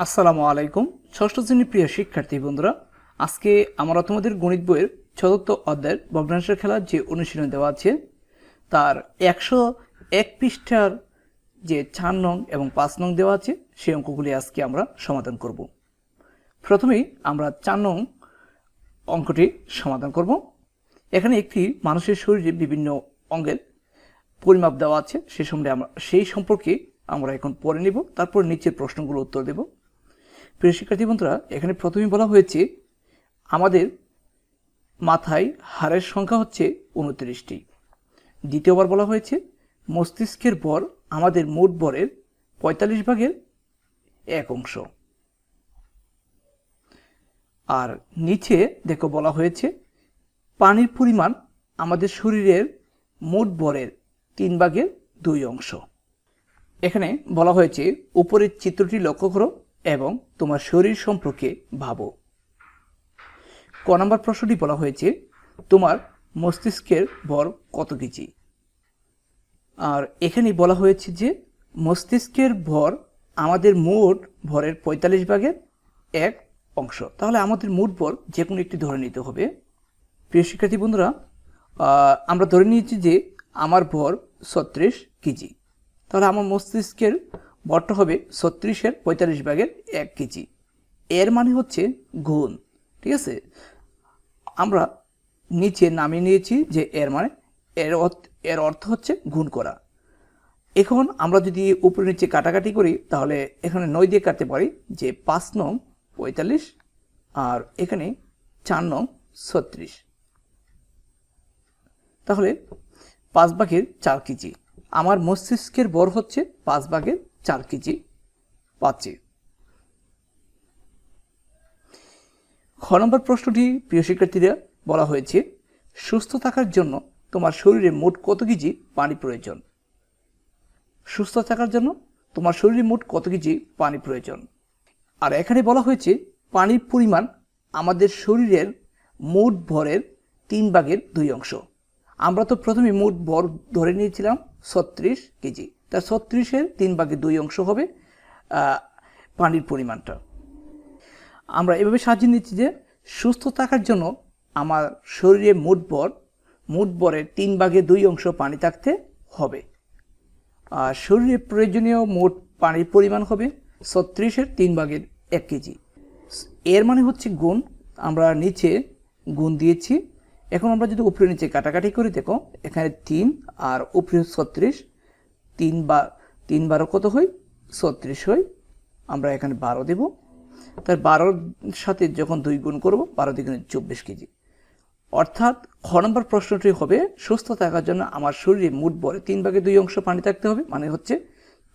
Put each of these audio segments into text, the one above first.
আসসালামু আলাইকুম। ষষ্ঠ শ্রেণির প্রিয় শিক্ষার্থী বন্ধুরা, আজকে আমরা তোমাদের গণিত বইয়ের চতুর্থ অধ্যায়ের ভগ্নাংশের খেলা যে অনুশীলন দেওয়া আছে, তার একশো এক পৃষ্ঠার যে চার নং এবং পাঁচ নং দেওয়া আছে, সেই অঙ্কগুলি আজকে আমরা সমাধান করব। প্রথমেই আমরা চার নং অঙ্কটি সমাধান করব। এখানে একটি মানুষের শরীরে বিভিন্ন অঙ্গের পরিমাপ দেওয়া আছে, সে সম্বন্ধে আমরা সেই সম্পর্কে আমরা এখন পড়ে নিব, তারপর নিচের প্রশ্নগুলো উত্তর দেব। প্রিয় শিক্ষার্থী বন্ধুরা, এখানে প্রথমেই বলা হয়েছে, আমাদের মাথায় হাড়ের সংখ্যা হচ্ছে উনত্রিশটি। দ্বিতীয়বার বলা হয়েছে, মস্তিষ্কের বর আমাদের মোট বরের পঁয়তাল্লিশ ভাগের এক অংশ। আর নিচে দেখো বলা হয়েছে, পানির পরিমাণ আমাদের শরীরের মোট বরের তিন ভাগের দুই অংশ। এখানে বলা হয়েছে, উপরের চিত্রটি লক্ষ্য করো এবং তোমার শরীর সম্পর্কে ভাবো। ক নম্বর প্রশ্নটি বলা হয়েছে, তোমার মস্তিষ্কের ভর কত কেজি? আর এখানে বলা হয়েছে যে, মস্তিষ্কের ভর আমাদের মোট ভরের পঁয়তাল্লিশ ভাগের এক অংশ। তাহলে আমাদের মোট ভর যে কোনো একটি ধরে নিতে হবে। প্রিয় শিক্ষার্থী বন্ধুরা আমরা ধরে নিয়েছি যে, আমার ভর ছত্রিশ কেজি। তাহলে আমার মস্তিষ্কের ভরটা হবে ছত্রিশের পঁয়তাল্লিশ ভাগের এক কেজি। এর মানে হচ্ছে গুণ, ঠিক আছে? আমরা নিচে নামিয়ে নিয়েছি যে এর মানে এর এর অর্থ হচ্ছে গুণ করা। এখন আমরা যদি উপরে নিচে কাটাকাটি করি, তাহলে এখানে নয় দিয়ে কাটতে পারি যে পাঁচ নং পঁয়তাল্লিশ আর এখানে চার নং ছত্রিশ। তাহলে পাঁচ ভাগের চার কেজি। আমার মস্তিষ্কের বর হচ্ছে পাঁচ ভাগের চার কেজি পাচ্ছি খ নম্বর প্রশ্নটি, প্রিয় শিক্ষার্থীরা, বলা হয়েছে, সুস্থ থাকার জন্য তোমার শরীরে মোট কত কেজি পানি প্রয়োজন? সুস্থ থাকার জন্য তোমার শরীরে মোট কত কেজি পানি প্রয়োজন? আর এখানে বলা হয়েছে, পানির পরিমাণ আমাদের শরীরের মোট ভরের তিন ভাগের দুই অংশ। আমরা তো প্রথমে মোট ভর ধরে নিয়েছিলাম ছত্রিশ কেজি। তার ছত্রিশের তিন ভাগের দুই অংশ হবে পানির পরিমাণটা। আমরা এভাবে সাজিয়ে নিচ্ছি যে সুস্থ থাকার জন্য আমার শরীরে মোট ভর মোট ভরের তিন ভাগে দুই অংশ পানি থাকতে হবে। আর শরীরে প্রয়োজনীয় মোট পানির পরিমাণ হবে ছত্রিশের তিন ভাগের এক কেজি। এর মানে হচ্ছে গুণ, আমরা নিচে গুণ দিয়েছি। এখন আমরা যদি উপরে নিচে কাটাকাটি করি, দেখো, এখানে তিন আর উপরে ছত্রিশ তিন বা তিন বারো কত হয় ছত্রিশ হয় আমরা এখানে বারো দেব। তার বারোর সাথে যখন দুই গুণ করব, বারো দ্বিগুণে চব্বিশ কেজি। অর্থাৎ খ নম্বর প্রশ্নটি হবে, সুস্থ থাকার জন্য আমার শরীরে মোট বরে তিন ভাগে দুই অংশ পানি থাকতে হবে মানে হচ্ছে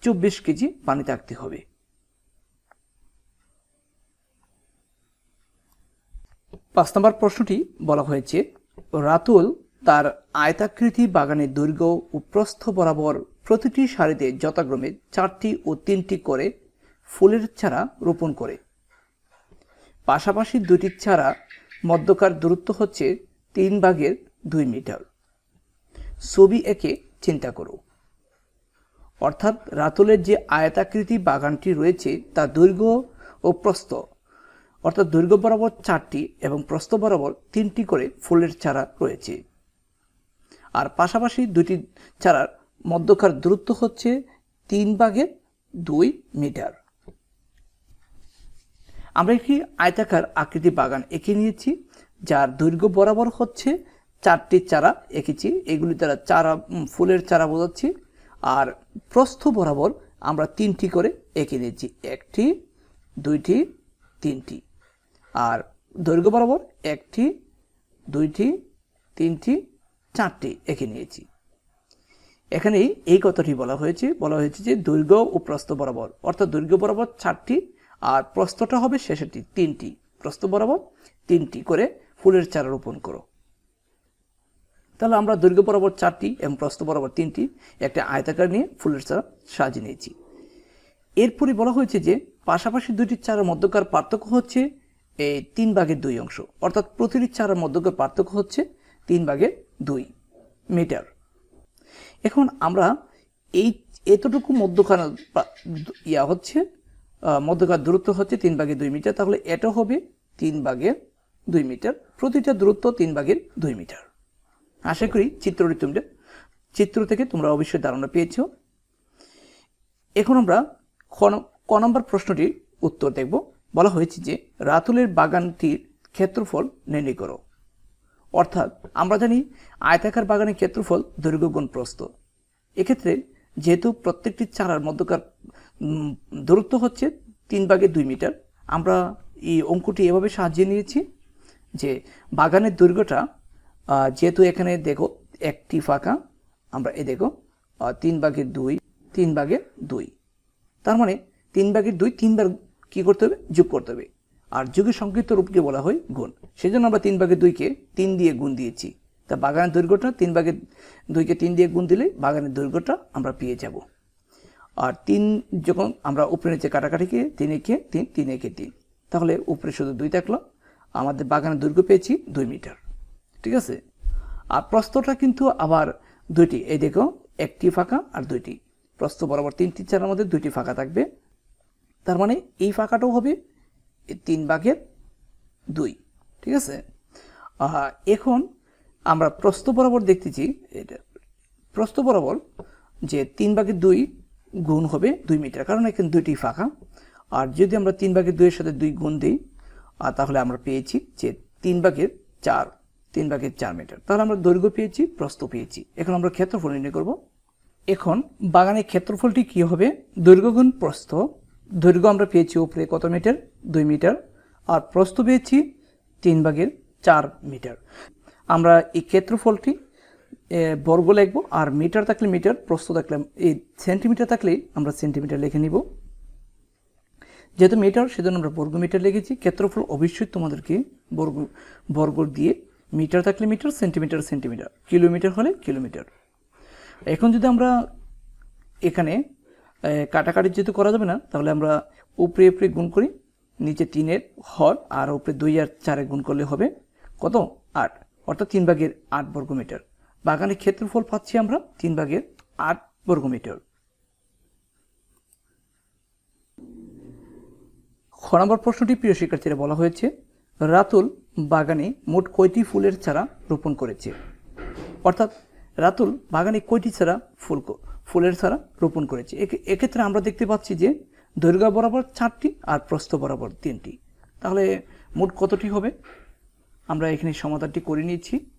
চব্বিশ কেজি পানি থাকতে হবে। পাঁচ নম্বর প্রশ্নটি বলা হয়েছে, রাতুল তার আয়তাকৃতি বাগানের দৈর্ঘ্য ও প্রস্থ বরাবর প্রতিটি সারিতে যথাক্রমে চারটি ও তিনটি করে ফুলের চারা রোপণ করে। পাশাপাশি দুটি চারা মধ্যকার দূরত্ব হচ্ছে তিন ভাগের দুই মিটার। ছবি একে চিন্তা করো। অর্থাৎ রাতুলের যে আয়তাকৃতি বাগানটি রয়েছে তা দৈর্ঘ্য ও প্রস্থ, অর্থাৎ দৈর্ঘ্য বরাবর চারটি এবং প্রস্থ বরাবর তিনটি করে ফুলের চারা রয়েছে। আর পাশাপাশি দুটি চারার মধ্যকার দূরত্ব হচ্ছে তিন ভাগের দুই মিটার। আমরা একটি আয়তাকার আকৃতি বাগান এঁকে নিয়েছি, যার দৈর্ঘ্য বরাবর হচ্ছে চারটি চারা এঁকেছি। এগুলি দ্বারা চারা ফুলের চারা বোঝাচ্ছি। আর প্রস্থ বরাবর আমরা তিনটি করে এঁকে নিয়েছি, একটি, দুইটি, তিনটি। আর দৈর্ঘ্য বরাবর একটি, দুইটি, তিনটি, চারটি এঁকে নিয়েছি। এখানে এই কথাটি বলা হয়েছে। বলা হয়েছে যে দৈর্ঘ্য ও প্রস্থ বরাবর। অর্থাৎ দৈর্ঘ্য বরাবর চারটি আর প্রস্থটা হবে শেষেরটি, তিনটি। প্রস্থ বরাবর তিনটি করে ফুলের চারা রোপণ করো। তাহলে আমরা দৈর্ঘ্য বরাবর চারটি এবং প্রস্থ বরাবর তিনটি একটা আয়তাকার নিয়ে ফুলের চারা সাজিয়ে নিয়েছি। এরপরে বলা হয়েছে যে পাশাপাশি দুটি চারার মধ্যকার পার্থক্য হচ্ছে এই তিন ভাগের দুই অংশ। অর্থাৎ প্রতিটি চারার মধ্যকার পার্থক্য হচ্ছে তিন ভাগের দুই মিটার। এখন আমরা এই এতটুকু মধ্যখানে ইয়া হচ্ছে মধ্যকার দূরত্ব হচ্ছে তিন ভাগের দুই মিটার, তাহলে এটা হবে তিন ভাগের দুই মিটার। প্রতিটা দূরত্ব তিন ভাগের দুই মিটার। আশা করি চিত্রটি তোমরা, চিত্র থেকে তোমরা অবশ্যই ধারণা পেয়েছ। এখন আমরা ক নম্বর প্রশ্নটির উত্তর দেখব। বলা হয়েছে যে, রাতুলের বাগানটির ক্ষেত্রফল নির্ণয় করো। অর্থাৎ আমরা জানি আয়তাকার বাগানের ক্ষেত্রফল দৈর্ঘ্য গুণ প্রস্থ। এক্ষেত্রে যেহেতু প্রত্যেকটি চারার মধ্যকার দূরত্ব হচ্ছে তিন ভাগে দুই মিটার, আমরা এই অঙ্কটি এভাবে সাজিয়ে নিয়েছি যে বাগানের দৈর্ঘ্যটা যেহেতু এখানে দেখো একটি ফাঁকা, আমরা এ দেখো তিন ভাগের দুই, তিন ভাগের দুই। তার মানে তিন ভাগের দুই, তিনবার কি করতে হবে? যোগ করতে হবে। আর যোগের সংক্ষিপ্ত রূপকে বলা হয় গুণ। সেই জন্য আমরা তিন ভাগে দুইকে তিন দিয়ে গুণ দিয়েছি। তা বাগানের দৈর্ঘ্যটা, তিন ভাগে দুইকে তিন দিয়ে গুণ দিলে বাগানের দৈর্ঘ্যটা আমরা পেয়ে যাব। আর তিন যখন আমরা উপরে নিচে কাটাকাটিকে তিন একে তিন তিন একে তিন। তাহলে উপরে শুধু দুই থাকল, আমাদের বাগানের দৈর্ঘ্য পেয়েছি দুই মিটার। ঠিক আছে? আর প্রস্তটা কিন্তু আবার দুইটি। এই দেখো, একটি ফাঁকা আর দুইটি। প্রস্ত বরাবর তিনটি চারের মধ্যে দুইটি ফাঁকা থাকবে। তার মানে এই ফাঁকাটাও হবে তিন ভাগের দুই, ঠিক আছে? এখন আমরা প্রস্থ বরাবর দেখতেছি, এটা প্রস্থ বরাবর যে তিন ভাগের দুই গুণ হবে দুই মিটার, কারণ এখানে দুইটি ফাঁকা। আর যদি আমরা তিন ভাগের দুইয়ের সাথে দুই গুণ দিই আর তাহলে আমরা পেয়েছি যে তিন ভাগের চার, তিন ভাগের চার মিটার। তাহলে আমরা দৈর্ঘ্য পেয়েছি, প্রস্থ পেয়েছি। এখন আমরা ক্ষেত্রফল নির্ণয় করব। এখন বাগানের ক্ষেত্রফলটি কি হবে? দৈর্ঘ্য গুণ প্রস্থ দৈর্ঘ্য আমরা পেয়েছি উপরে কত মিটার? দুই মিটার। আর প্রস্থ পেয়েছি তিন ভাগের চার মিটার। আমরা এই ক্ষেত্রফলটি বর্গ লিখব। আর মিটার থাকলে মিটার, প্রস্থ থাকলে, এই সেন্টিমিটার থাকলে আমরা সেন্টিমিটার লিখে নিব। যেহেতু মিটার, সেজন্য আমরা বর্গ মিটার লিখেছি। ক্ষেত্রফল অবশ্যই তোমাদেরকে বর্গ বর্গ দিয়ে মিটার থাকলে মিটার, সেন্টিমিটার সেন্টিমিটার। কিলোমিটার হলে কিলোমিটার। এখন যদি আমরা এখানে কাটাকাটি যেহেতু করা যাবে না, তাহলে আমরা উপরে উপরে গুণ করি, নিচে তিনের হর আর উপরে দুই আর চারে গুণ করলে হবে কত? আট। অর্থাৎ তিন ভাগের আট বর্গমিটার। বাগানের ক্ষেত্রফল পাচ্ছি আমরা তিন ভাগের আট বর্গমিটার। খ নম্বর প্রশ্নটি প্রিয় শিক্ষার্থীরা বলা হয়েছে, রাতুল বাগানে মোট কয়টি ফুলের চারা রোপণ করেছে? অর্থাৎ রাতুল বাগানে কয়টি চারা ফুল ফুলের চারা রোপণ করেছে। একে- এক্ষেত্রে আমরা দেখতে পাচ্ছি যে দৈর্ঘ্য বরাবর চারটি আর প্রস্থ বরাবর তিনটি। তাহলে মোট কতটি হবে? আমরা এখানে সমাধানটি করে নিয়েছি।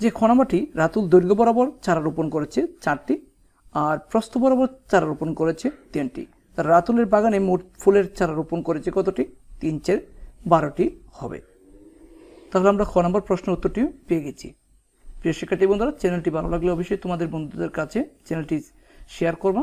যে খনামাটি রাতুল দৈর্ঘ্য বরাবর চারা রোপণ করেছে চারটি আর প্রস্থ বরাবর চারা রোপণ করেছে তিনটি। রাতুলের বাগানে মোট ফুলের চারা রোপণ করেছে কতটি? তিন চার বারোটি হবে। তাহলে আমরা খ নম্বর প্রশ্নের উত্তরটি পেয়ে গেছি। প্রিয় শিক্ষার্থী বন্ধুরা চ্যানেলটি ভালো লাগলে অবশ্যই তোমাদের বন্ধুদের কাছে চ্যানেলটি শেয়ার করবা।